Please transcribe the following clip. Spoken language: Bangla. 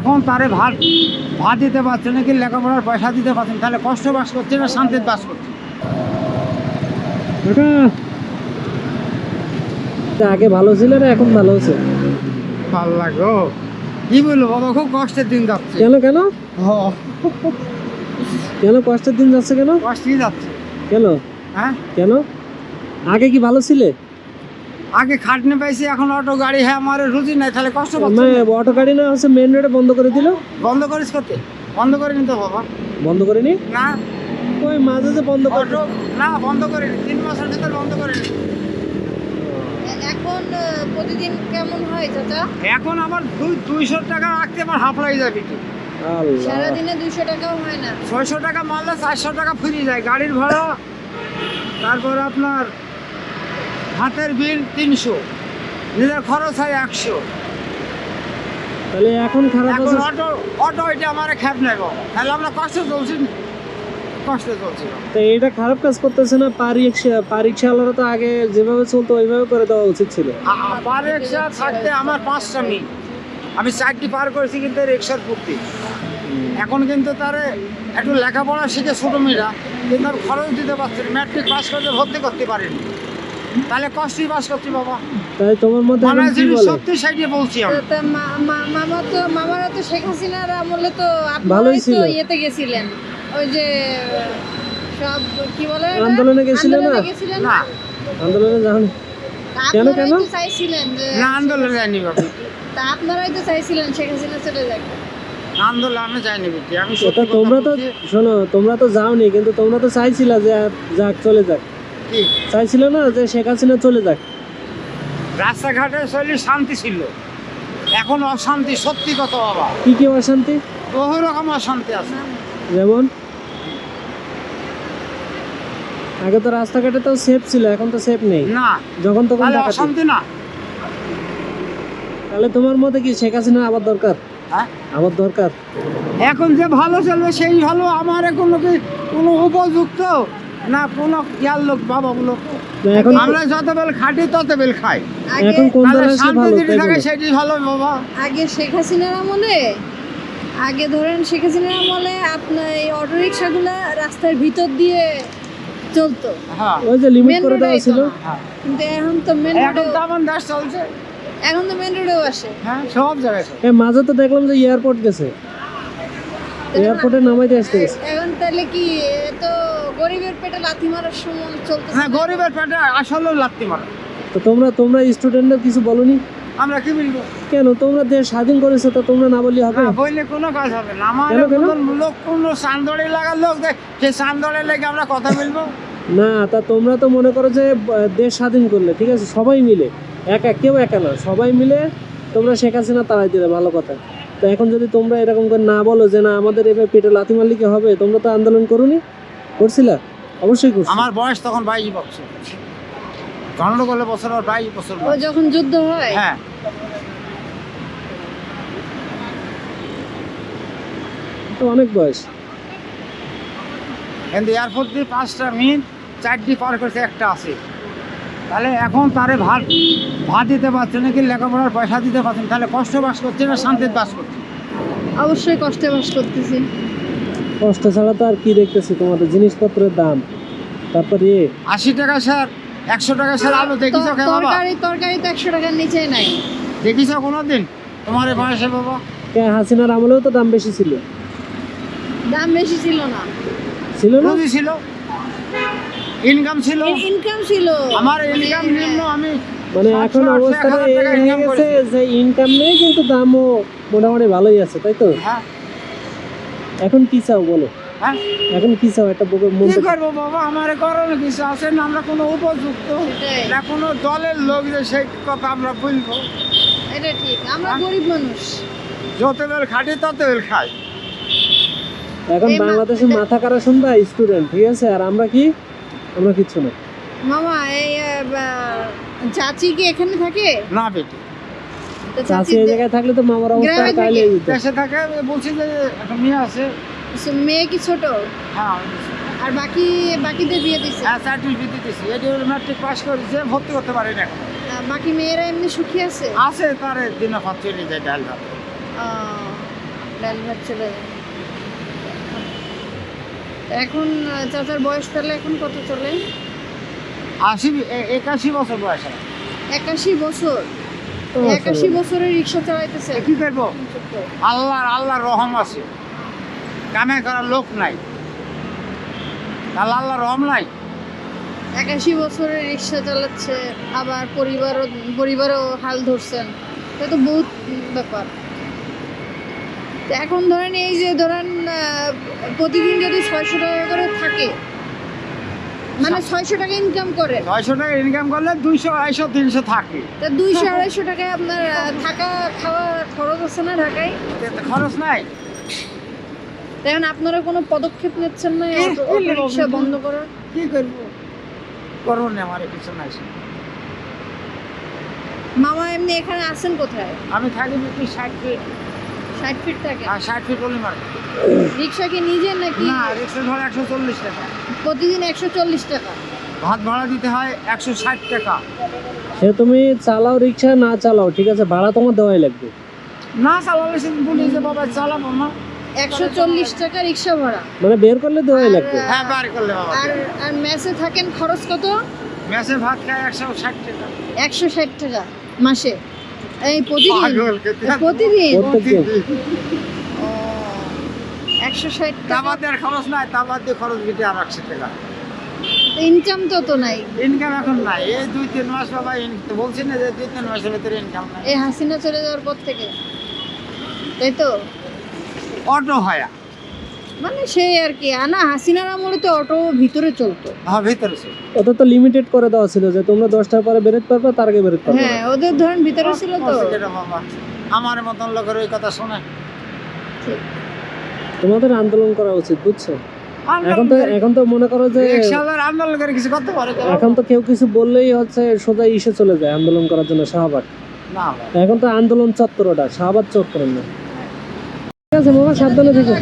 এখন তারে ভাত ভাত দিতে পারছে না কি লেখাপড়ার পয়সা দিতে পারছেন তাহলে কষ্ট বাস করছে না শান্তির বাস করছে? আগে ভালো ছিল না এখন ভালো হচ্ছে ভালো লাগো কি বলব বাবা খুব কষ্টের দিন যাচ্ছে। কেন কেন? কেন কষ্টের দিন যাচ্ছে কেন? কষ্টই যাচ্ছে। কেন? হ্যাঁ? কেন? আগে কি ভালো ছিলে? আগে খাটনি পাইছি এখন অটো গাড়ি হ্যাঁ আমার রুজি নাই তাহলে কষ্ট পাচ্ছি। মানে অটো গাড়ি না হচ্ছে মেন রোডে বন্ধ করে দিল? বন্ধ করিস করতে বন্ধ করে নিতে বাবা। বন্ধ করেনি না? ওই মাঝে যে বন্ধ করে না বন্ধ করে নি। তিন মাসের ভিতর বন্ধ করে নি। এখন প্রতিদিন কেমন হয় চাচা? এখন আমার দুই দুইশো টাকা রাখতে আমার হাফলাই যাবে কি আল্লাহ। সারাদিনে দুইশো টাকাও হয় না। ছয়শো টাকা মারলে চারশো টাকা ফ্রি যায়। গাড়ির ভাড়া তারপর আপনার হাতের বিল তিনশো নিজের খরচ হয় একশো। তাহলে এখন খারাপ এখন অটো অটো এটা আমার খ্যাপ নেই তাহলে আমরা কষ্ট চলছি। কষ্টে চলছি তো এটা খারাপ কাজ করতেছে না তো আগে যেভাবে চলতো ওইভাবে করে দেওয়া উচিত ছিল। থাকতে আমার পাঁচটা আমি চারটি পার করেছি কিন্তু রিক্সার পূর্তি। এখন কিন্তু তার একটু লেখাপড়া শিখে ছোটো মেয়েরা কিন্তু খরচ দিতে পারছে না। ম্যাট্রিক পাস করতে ভর্তি করতে পারেনি। তাহলে কষ্টই পাস করছি বাবা। তাই তোমার মধ্যে মানে যদি সত্যি সাইডে বলছি আমি। মামা তো মামারা তো শেখ হাসিনার আমলে তো ভালোই আপনারাই ছিল। তো ইয়েতে গেছিলেন। ওই যে সব কি বলে আন্দোলনে গেছিলেন না? আন্দোলনে গেছিলেন? না। আন্দোলনে যান কেন, কেন? চাইছিলেন যে না আন্দোলনে যায়নি বাবা। তা আপনারাই তো চাইছিলেন শেখ হাসিনা চলে যাক। আন্দোলনে যায়নি বেটি আমি তোমরা তো শোনো তোমরা তো যাওনি কিন্তু তোমরা তো চাইছিলা যে যাক চলে যাক। চাইছিল না যে শেখ হাসিনা চলে যাক। রাস্তাঘাটে চলি শান্তি ছিল। এখন অশান্তি সত্যি কথা বাবা। কি কি অশান্তি? বহু রকম অশান্তি আছে। যেমন? আগে তো রাস্তাঘাটে তো সেফ ছিল এখন তো সেফ নেই। না যখন তখন অশান্তি না। তাহলে তোমার মতে কি শেখ হাসিনা আবার দরকার? হ্যাঁ? আবার দরকার? এখন যে ভালো চলবে সেই ভালো আমার কি কোনো উপযুক্ত না কোনো ইয়ার লোক না, এখন আমরা যত বেল খাটি তত বেল খাই। এখন কোন দল শান্তি থাকে সেটি ভালো বাবা। আগে শেখ হাসিনার আমলে আগে ধরেন শেখ হাসিনার আমলে আপনার এই অটো রিক্সাগুলো রাস্তার ভিতর দিয়ে চলতো। হ্যাঁ। ওই যে লিমিট করে দেওয়া ছিল। কিন্তু এখন তো মেন এখন তো আমার দেশ চলছে। এখন তো মেন রোডেও আসে। হ্যাঁ সব জায়গায় চলছে। এ মাঝে তো দেখলাম যে এয়ারপোর্ট গেছে। এয়ারপোর্টে নামাইতে আসতে গেছে। এখন তাহলে কি তো গরিবের পেটে লাথি মারার সময় চলতেছে। হ্যাঁ গরিবের পেটে আসলেও লাগতে পারে তো তোমরা তোমরা স্টুডেন্টরা কিছু বলনি? আমরা কি বলব? কেন? তোমরা দেশ স্বাধীন করেছ তো তোমরা না বললে হবে? না বললে কোনো কাজ হবে না। আমার? লোক কোনো চান্দড়ে লাগার লোক দেখ সে চান্দড়ে লেগে আমরা কথা বলব। না তা তোমরা তো মনে করো যে দেশ স্বাধীন করলে ঠিক আছে? সবাই মিলে একা কেউ একা না। সবাই মিলে তোমরা শেখ হাসিনা তাড়াই দিলে ভালো কথা। তো এখন যদি তোমরা এরকম করে না বলো যে না আমাদের এবার পেটে লাথি মারলে কি হবে? তোমরা তো আন্দোলন করোনি? করছিলা? অবশ্যই করছি আমার বয়স তখন বাইশ বছর। গণনা বছর আর বাইশ বছর ও যখন যুদ্ধ হয়? হ্যাঁ। তো অনেক বয়স। কিন্তু এয়ারপোর্ট দিয়ে পাঁচটা মিনিট চারটি পার করছে একটা আছে। তাহলে এখন তারে ভাত ভাত দিতে পারছে না কি লেখাপড়ার পয়সা দিতে পারছেন তাহলে কষ্ট বাস করছে না শান্তির বাস করছে। অবশ্যই কষ্টে বাস করতেছি। কষ্ট ছাড়া তো আর কি দেখতেছি? তোমাদের জিনিসপত্রের দাম। তারপরে ইয়ে আশি টাকা স্যার একশো টাকা স্যার আলু দেখিছ তো- তরকারি তরকারি তো একশো টাকার নিচে নাই। দেখিছ কোনোদিন? তোমার বয়সে বাবা। কে হাসিনার আমলেও তো দাম বেশি ছিল। দাম বেশি ছিল না। ছিল না? ছিল। ইনকাম ছিল। ইনকাম ছিল। আমার মানে, ইনকাম নিম্ন আমি মানে এখন হাজার এই হয়ে গেছে যে ইনকাম নেই কিন্তু দামও মোটামুটি ভালোই আছে তাই তো? হ্যাঁ। এখন কি চাও বলো? হ্যাঁ? এখন কি চাও? একটা বকে কি মন্তব্য করব বাবা? আমার করণে কিছু আছে না আমরা কোনো উপযুক্ত। না কোনো দলের লোক যে সেই কথা আমরা বলব। এটা ঠিক। আমরা হ্যাঁ? গরিব মানুষ। যত বেল খাটি তত বেল খাই এখন বাংলাদেশে মাথা কারা শুনবা স্টুডেন্ট ঠিক আছে? আর আমরা কি? আমরা কিচ্ছু না। মামা এই চাচি কি এখানে থাকে? না বেটি। চাচি এই জায়গায় থাকলে তো মামার অবস্থা গ্রামে তাইলে থাকে। এই হতো। দেশে থাকে বলছি যে একটা মেয়ে আছে। মেয়ে কি ছোট? হ্যাঁ আর বাকি বাকিদের বিয়ে দিছে? হ্যাঁ সার্টিফিকেট দিতেছি। এটি ম্যাট্রিক পাস করেছে ভর্তি করতে পারি না এখন। বাকি মেয়েরা এমনি সুখী আছে? আছে তার দিনে ভাত চলে যায় ডাল ভাত। আহ, ভাত চলে যায়। এখন চাচার বয়স তাহলে এখন কত চলে? আশি একাশি বছর বয়স একাশি বছর? একাশি বছরে রিক্সা চালাইতেছে। কি করব? আল্লাহর আল্লাহর রহম আছে। কামে করার লোক নাই। তাহলে আল্লাহর রহম নাই? একাশি বছরে রিক্সা চালাচ্ছে আবার পরিবারও পরিবারও হাল ধরছেন। এটা তো বহুত ব্যাপার। এখন ধরেন এই যে ধরেন প্রতিদিন যদি ছয়শো টাকা করে থাকে মানে ছয়শো টাকা ইনকাম করে। ছয়শো টাকা ইনকাম করলে দুইশো আড়াইশো তিনশো থাকে। তা দুইশো আড়াইশো টাকায় আপনার থাকা খাওয়া খরচ আছে না ঢাকায়? খরচ নাই। এখন আপনারা কোনো পদক্ষেপ নিচ্ছেন না কি- কি রিক্সা বন্ধ করার? কি করব? করব না আমার কিছু নাই। মামা এমনি এখানে আছেন কোথায়? আমি থাকি বিক্রি ষাট ষাট ফিট থাকে। আর ষাট ফিট হলে মারে রিক্সা কি নিজের নাকি? না রিক্সা ধরে একশো চল্লিশ টাকা। প্রতিদিন একশো চল্লিশ টাকা। ভাত ভাড়া দিতে হয় একশো ষাট টাকা। সে তুমি চালাও রিক্সা না চালাও ঠিক আছে? ভাড়া তোমার দেওয়াই লাগবে। না চালালে সে বলি যে বাবা চালাবো না। একশো চল্লিশ টাকা রিক্সা ভাড়া। মানে বের করলে দেওয়াই লাগবে। হ্যাঁ বার করলে বাবা আর আর মেসে থাকেন খরচ কত? মেসে ভাত খায় একশো ষাট টাকা। একশো ষাট টাকা মাসে। এই প্রতিদিন প্রতিদিন। একশো ষাট টাকা। খরচ নাই তা বাদ দিয়ে খরচ আর একশো টাকা। ইনকাম তো তো নাই। ইনকাম এখন নাই। এই দুই তিন মাস বাবা বলছি না যে দুই তিন মাসের ভিতরে ইনকাম নাই। এই হাসিনা চলে যাওয়ার পর থেকে। তাই তো? অটো হয়। মানে সেই আর কি। আনা হাসিনার আমলে তো অটো ভিতরে চলতো। হ্যাঁ ভিতরে ছিল। ওটা তো লিমিটেড করে দেওয়া ছিল যে তোমরা দশটার পরে বেরোতে পারবে তার আগে বেরোতে পারবে। হ্যাঁ ওদের ধরেন ভিতরে ছিল তো। আমার মতন লোকের ওই কথা শোনে। তোমাদের আন্দোলন করা উচিত বুঝছ? এখন তো এখন তো মনে করো যে আন্দোলন করে কিছু করতে পারে কেউ? এখন তো কেউ কিছু বললেই হচ্ছে সোজা ইসে চলে যায় আন্দোলন করার জন্য শাহবাগ। না এখন তো আন্দোলন চত্বর ওটা শাহবাগ চত্বর না। ঠিক আছে মামা সাবধানে থেকো।